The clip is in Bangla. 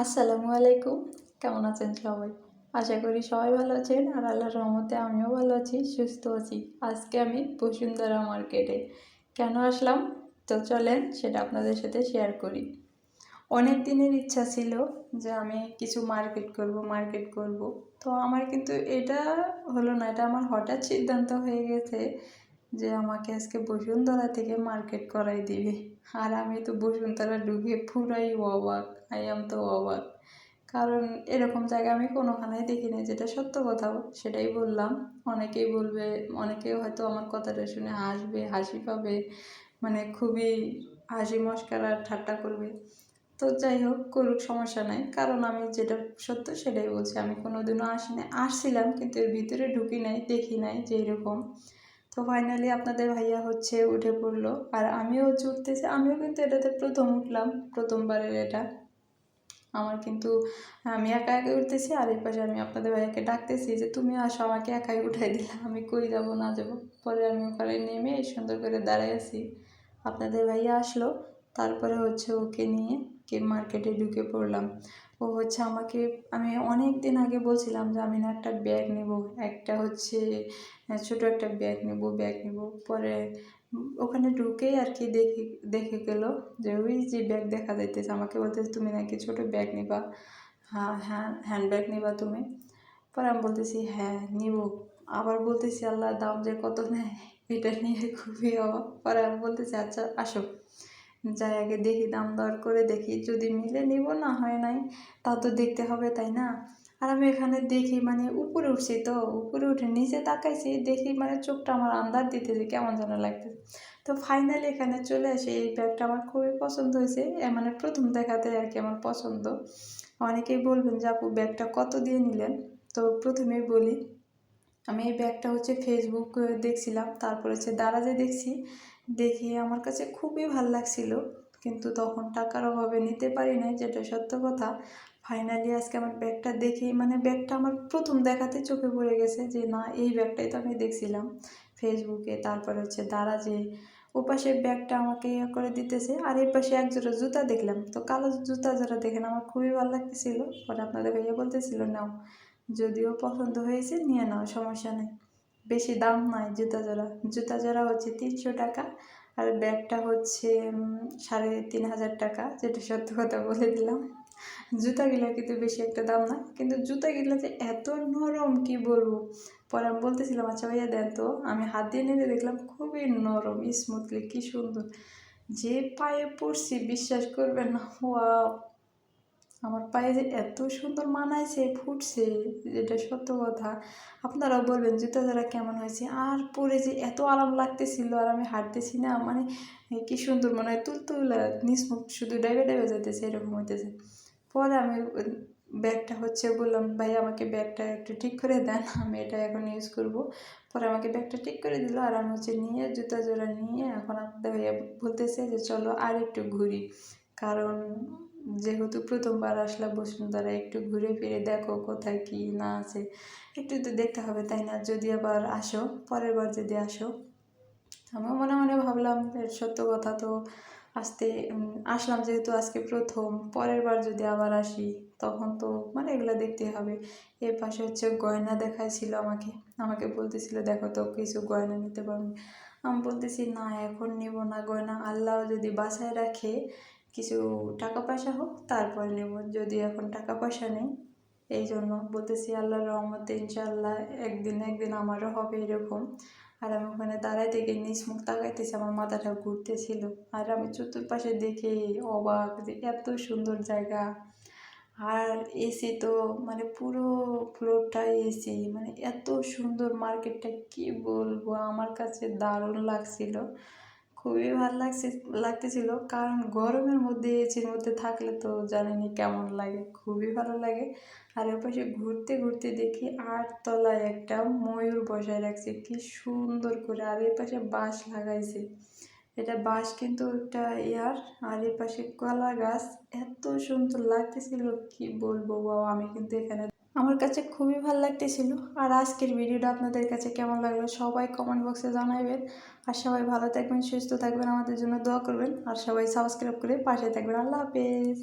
আসসালামু আলাইকুম। কেমন আছেন সবাই? আশা করি সবাই ভালো আছেন আর আল্লাহর রহমতে আমিও ভালো আছি, সুস্থ আছি। আজকে আমি বসুন্ধরা মার্কেটে কেন আসলাম? তো চলেন সেটা আপনাদের সাথে শেয়ার করি। অনেক দিনের ইচ্ছা ছিল যে আমি কিছু মার্কেট করব মার্কেট করব। তো আমার কিন্তু এটা হলো না, এটা আমার হঠাৎ সিদ্ধান্ত হয়ে গেছে যে আমাকে আজকে বসুন্ধরা থেকে মার্কেট করাই দিবে। আর আমি তো বসুন্ধরা ঢুকে পুরাই অবাক আই এম তো অবাক। কারণ এরকম জায়গা আমি কোনোখানেই দেখিনি, যেটা সত্য কথাও সেটাই বললাম। অনেকেই বলবে অনেকেই হয়তো আমার কথাটা শুনে হাসবে, হাসি পাবে মানে খুবই হাসি মস্কার ঠাট্টা করবে। তো যাই হোক, করুক, সমস্যা নাই। কারণ আমি যেটা সত্য সেটাই বলছি। আমি কোনোদিনও আসি নাই আসছিলাম, কিন্তু এর ভিতরে ঢুকি নাই, দেখি নাই যে এরকম। তো ফাইনালি আপনাদের ভাইয়া হচ্ছে উঠে পড়ল। আর আমিও হচ্ছে উঠতেছি, আমিও কিন্তু এটাতে প্রথম উঠলাম, প্রথমবারের এটা। আমার কিন্তু, আমি একা একা উঠতেছি আর এই পাশে আমি আপনাদের ভাইয়াকে ডাকতেছি যে, তুমি আসো, আমাকে একাই উঠাই দিলে, আমি কই যাব, না যাব? পরে আমি ওখানে নেমে সুন্দর করে দাঁড়াই আছি। আপনাদের ভাইয়া আসলো, তারপরে হচ্ছে ওকে নিয়ে মার্কেটে ঢুকে পড়লাম। ও হচ্ছে আমাকে, আমি অনেক দিন আগে বলছিলাম যে আমি না একটা ব্যাগ নেব, একটা হচ্ছে ছোট একটা ব্যাগ নেব ব্যাগ নেব। পরে ওখানে ঢুকেই আর কি দেখে দেখে গেল যে ওই যে ব্যাগ দেখা যাইতেছে, আমাকে বলতেছে, তুমি নাকি ছোট ব্যাগ নিবা? হ্যাঁ হ্যাঁ হ্যান্ড ব্যাগ নিবা তুমি? পরে আমি বলতেছি হ্যাঁ নিব। আবার বলতেছি আল্লাহ দাম যে কত নেয়, এটা নিয়ে খুবই অবাক। পরে আমি বলতেছি আচ্ছা আসো। যাই, আগে দেখি, দাম দর করে দেখি। যদি মিলে নিব, না হয় নাই তা তো দেখতে হবে, তাই না? আর আমি এখানে দেখি মানে উপরে উঠছি তো, উপরে উঠে নিচে তাকাইছি, দেখি মানে চোখটা আমার আন্দার দিতেছে, কেমন যেন লাগতেছে। তো ফাইনালি এখানে চলে আসে, এই ব্যাগটা আমার খুবই পছন্দ হয়েছে মানে প্রথম দেখাতে আর কি আমার পছন্দ। অনেকেই বলবেন যে, আপু, ব্যাগটা কত দিয়ে নিলেন? তো প্রথমেই বলি, আমি এই ব্যাগটা হচ্ছে ফেসবুক দেখছিলাম, তারপর হচ্ছে দারাজে দেখছি দেখে আমার কাছে খুবই ভালো লাগছিল। কিন্তু তখন টাকার অভাবে নিতে পারি নাই, যেটা সত্য কথা। ফাইনালি আজকে আমার ব্যাগটা দেখেই মানে ব্যাগটা আমার প্রথম দেখাতে চোখে পড়ে গেছে যে, না, এই ব্যাগটাই তো আমি দেখছিলাম। ফেসবুকে তারপর হচ্ছে দারাজে ও পাশে ব্যাগটা আমাকে ইয়ে করে দিতেছে। আর এই পাশে এক জোড়া জুতা দেখলাম। তো কালো জুতা যারা দেখেন, আমার খুবই ভালো লাগতেছিল। পরে আপনাদের ভাইয়া বলতেছিল, নাও, যদিও পছন্দ হয়েছে, নিয়ে নাও, সমস্যা নেই। বেশি দাম নয় জুতা জোড়া। জুতা জোড়া হচ্ছে তিনশো টাকা আর ব্যাগটা হচ্ছে সাড়ে তিন হাজার টাকা, যেটা সত্য কথা বলে দিলাম। জুতাগুলো কিন্তু বেশি একটা দাম না, কিন্তু জুতাগুলো যে এত নরম, কি বলব? পরে আমি বলতেছিলাম আচ্ছা ভাইয়া, দেন তো। আমি হাত দিয়ে নিয়ে দেখলাম, খুবই নরম স্মুথলি কি সুন্দর। যে পায়ে পড়ছি, বিশ্বাস করবেন না, ওয়াও! আমার পায়ে যে এত সুন্দর মানাইছে, ফুটছে, এটা সত্য কথা। আপনারাও বলবেন, জুতা যারা কেমন হয়েছে? আর পরে যে এত আরাম লাগতেছিল আর আমি হাঁটতেছি না মানে কি সুন্দর মনে হয়, তুলতুলা নিসমুখ শুধু ডাইবে ডাইবে যেতেছে এরকম হইতেছে। পরে আমি ব্যাগটা হচ্ছে, বললাম, ভাই, আমাকে ব্যাগটা একটু ঠিক করে দেন, আমি এটা এখন ইউজ করব। পরে আমাকে ব্যাগটা ঠিক করে দিল, আর আমি হচ্ছে নিয়ে জুতা জোড়া নিয়ে এখন আপনাদের ভাইয়া বলতেছে যে, চলো আর একটু ঘুরি। কারণ যেহেতু প্রথমবার আসলাম বসুন্ধরা, একটু ঘুরে ফিরে দেখো কোথায় কি না আছে। একটু তো দেখতে হবে, তাই না? যদি আবার আসো, পরের বার যদি আসো। আমিও মনে মনে ভাবলাম সত্য কথা তো আসতে আসলাম যেহেতু আজকে প্রথম, পরের বার যদি আবার আসি, তখন তো মানে এগুলো দেখতে হবে। এর পাশে হচ্ছে গয়না দেখাইছিল আমাকে। আমাকে বলতেছিল, দেখো তো, কিছু গয়না নিতে পারবে আমি বলতেছি, না, এখন নিব না গয়না। আল্লাহ যদি বাসায় রাখে কিছু টাকা পয়সা হোক, তারপরে নেব। যদি এখন টাকা পয়সা নেই, এই জন্য বলতেছি আল্লাহর রহমতে ইনশাল্লাহ একদিন একদিন আমারও হবে এরকম। আর আমি ওখানে দাঁড়াই থেকে নিচ মুখ তাকাইতেছি, আমার মাথাটা ঘুরতেছিল। আর আমি চতুর্পাশে দেখে অবাক যে এত সুন্দর জায়গা। আর এসি তো মানে পুরো ফ্লোরটাই এসি মানে এত সুন্দর মার্কেটটা কি বলব? আমার কাছে দারুণ লাগছিল। খুবই ভালো লাগছে, লাগতেছিল। কারণ গরমের মধ্যে, এসির মধ্যে থাকলে তো জানেনি কেমন লাগে, খুবই ভালো লাগে। আর এর পাশে ঘুরতে ঘুরতে দেখি আট তলায় একটা ময়ূর বসায় রাখছে, কি সুন্দর করে। আর এর পাশে বাঁশ লাগাইছে। এটা বাঁশ কিন্তু একটা ইয়ার, আর এর পাশে কলা গাছ। এত সুন্দর লাগতেছিল, কি বলব বাবা আমি কিন্তু এখানে আমার কাছে খুবই ভালো লাগতেছিল। আর আজকের ভিডিওটা আপনাদের কাছে কেমন লাগল সবাই কমেন্ট বক্সে জানাবেন আর সবাই ভালো থাকবেন, সুস্থ থাকবেন, আমাদের জন্য দোয়া করবেন। আর সবাই সাবস্ক্রাইব করে পাশে থাকবেন। আল্লাহ হাফেজ।